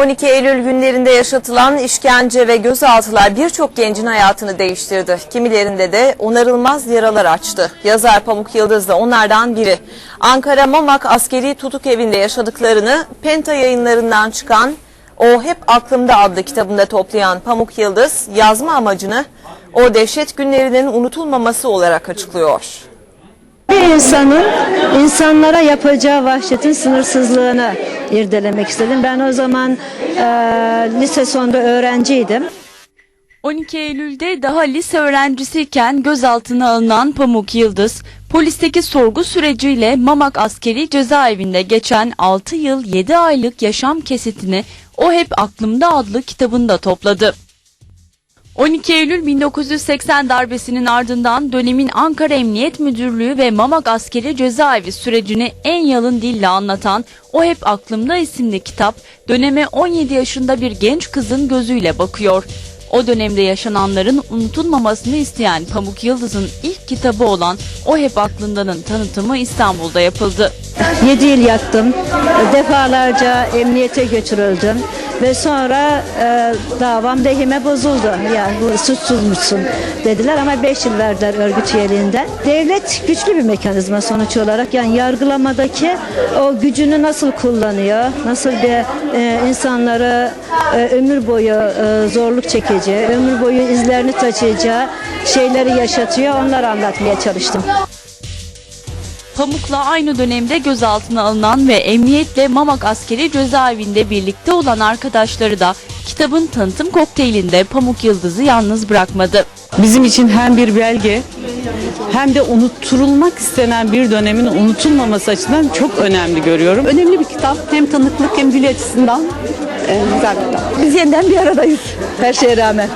12 Eylül günlerinde yaşatılan işkence ve gözaltılar birçok gencin hayatını değiştirdi. Kimilerinde de onarılmaz yaralar açtı. Yazar Pamuk Yıldız da onlardan biri. Ankara Mamak Askeri Tutuk Evi'nde yaşadıklarını Penta yayınlarından çıkan O Hep Aklımda adlı kitabında toplayan Pamuk Yıldız yazma amacını o dehşet günlerinin unutulmaması olarak açıklıyor. Bir insanın insanlara yapacağı vahşetin sınırsızlığını irdelemek istedim. Ben o zaman e, lise sonunda öğrenciydim. 12 Eylül'de daha lise öğrencisiyken gözaltına alınan Pamuk Yıldız, polisteki sorgu süreciyle Mamak Askeri Cezaevinde geçen 6 yıl 7 aylık yaşam kesitini O Hep Aklımda adlı kitabında topladı. 12 Eylül 1980 darbesinin ardından dönemin Ankara Emniyet Müdürlüğü ve Mamak Askeri Cezaevi sürecini en yalın dille anlatan O Hep Aklımda isimli kitap döneme 17 yaşında bir genç kızın gözüyle bakıyor. O dönemde yaşananların unutulmamasını isteyen Pamuk Yıldız'ın ilk kitabı olan O Hep Aklında'nın tanıtımı İstanbul'da yapıldı. 7 yıl yattım. Defalarca emniyete götürüldüm. Ve sonra e, davam lehime bozuldu. Yani bu suçsuzmuşsun dediler ama 5 yıl verdiler örgüt üyeliğinden. Devlet güçlü bir mekanizma sonuç olarak. Yani yargılamadaki o gücünü nasıl kullanıyor, nasıl bir e, insanları e, ömür boyu e, zorluk çekeceği, ömür boyu izlerini taşıyacağı şeyleri yaşatıyor. Onları anlatmaya çalıştım. Pamuk'la aynı dönemde gözaltına alınan ve emniyetle Mamak askeri cezaevinde birlikte olan arkadaşları da kitabın tanıtım kokteylinde Pamuk Yıldız'ı yalnız bırakmadı. bizim için hem bir belge hem de unutturulmak istenen bir dönemin unutulmaması açısından çok önemli görüyorum. Önemli bir kitap. Hem tanıklık hem dil açısından e, güzel bir kitap. Biz yeniden bir aradayız her şeye rağmen.